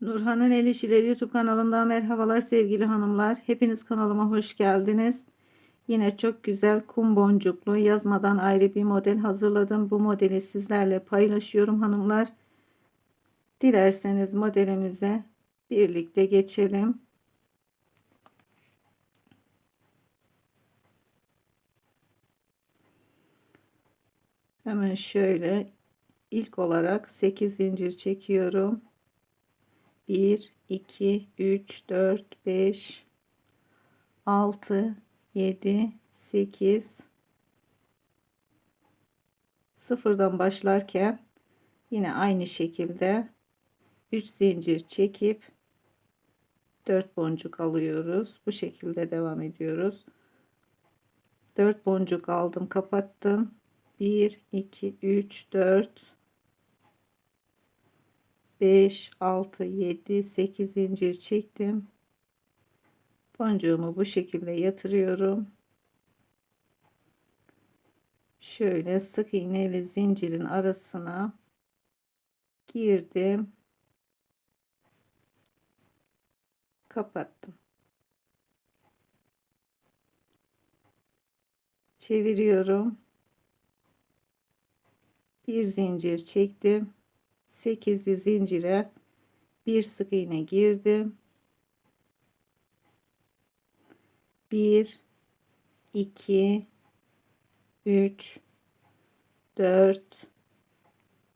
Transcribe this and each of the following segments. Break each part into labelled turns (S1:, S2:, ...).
S1: Nurhan'ın El İşileri YouTube kanalından merhabalar sevgili hanımlar. Hepiniz kanalıma hoş geldiniz. Yine çok güzel kum boncuklu yazmadan ayrı bir model hazırladım. Bu modeli sizlerle paylaşıyorum hanımlar. Dilerseniz modelimize birlikte geçelim. Hemen şöyle ilk olarak 8 zincir çekiyorum. 1 2 3 4 5 6 7 8 sıfırdan başlarken yine aynı şekilde 3 zincir çekip 4 boncuk alıyoruz. Bu şekilde devam ediyoruz. 4 boncuk aldım, kapattım. 1 2 3 4 5 6 7 8 zincir çektim. Boncuğumu bu şekilde yatırıyorum. Şöyle sık iğneli zincirin arasına girdim. Kapattım. Çeviriyorum. Bir zincir çektim 8'li zincire bir sık iğne girdim. 1 2 3 4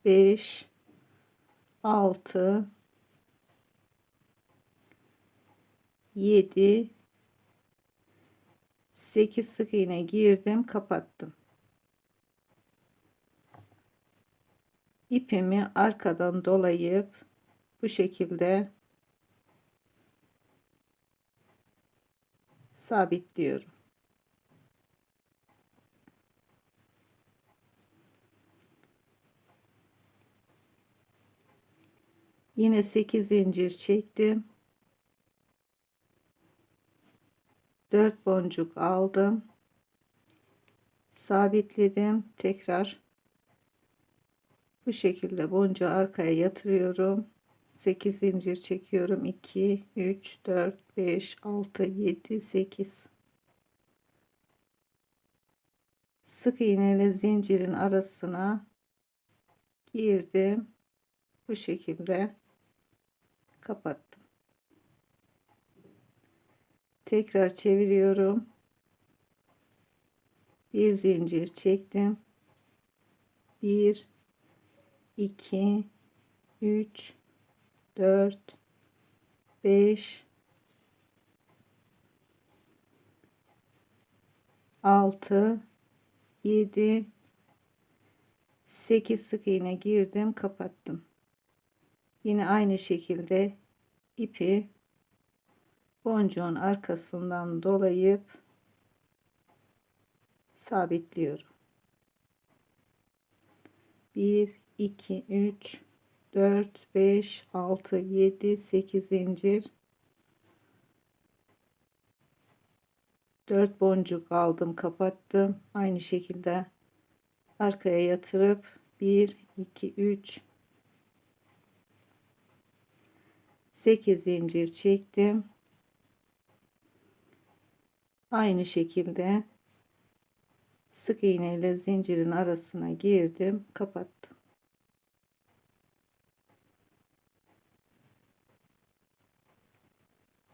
S1: 5 6 7 8 sık iğne girdim kapattım ipimi arkadan dolayıp bu şekilde sabitliyorum. Yine 8 zincir çektim. 4 boncuk aldım. Sabitledim. Tekrar bu şekilde boncuğu arkaya yatırıyorum. 8 zincir çekiyorum. 2 3 4 5 6 7 8 sık iğneyle zincirin arasına girdim. Bu şekilde kapattım. Tekrar çeviriyorum. Bir zincir çektim. 1 2 3 4 5 6 7 8 sık iğne girdim kapattım. Yine aynı şekilde ipi boncuğun arkasından dolayıp sabitliyorum. 1 2 3 4 5 6 7 8 zincir. 4 boncuk aldım kapattım. Aynı şekilde arkaya yatırıp 1 2 3 8 zincir çektim. Aynı şekilde sık iğne ile zincirin arasına girdim kapattım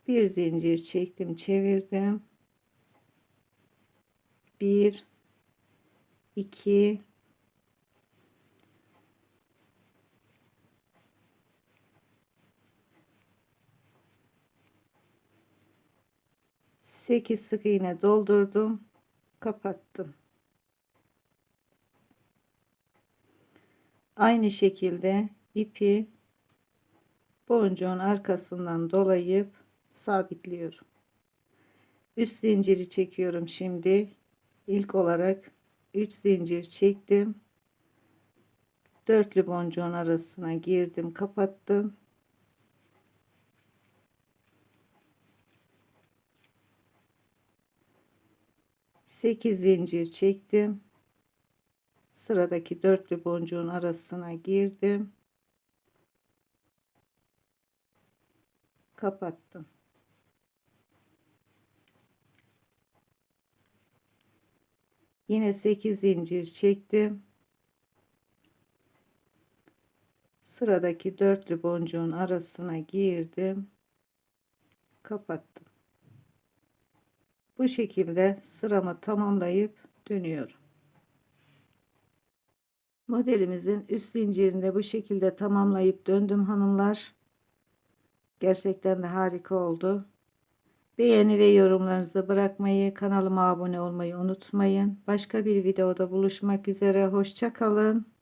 S1: bir zincir çektim çevirdim. Bir iki sekiz sık iğne doldurdum kapattım. Aynı şekilde ipi boncuğun arkasından dolayıp sabitliyorum. Üst zinciri çekiyorum şimdi. İlk olarak 3 zincir çektim. Dörtlü boncuğun arasına girdim, kapattım. Sekiz zincir çektim. Sıradaki dörtlü boncuğun arasına girdim. kapattım. Yine 8 zincir çektim. Sıradaki dörtlü boncuğun arasına girdim. Kapattım. Bu şekilde sıramı tamamlayıp dönüyorum. Modelimizin üst zincirini de bu şekilde tamamlayıp döndüm hanımlar. Gerçekten de harika oldu. Beğeni ve yorumlarınızı bırakmayı, kanalıma abone olmayı unutmayın. Başka bir videoda buluşmak üzere. Hoşça kalın.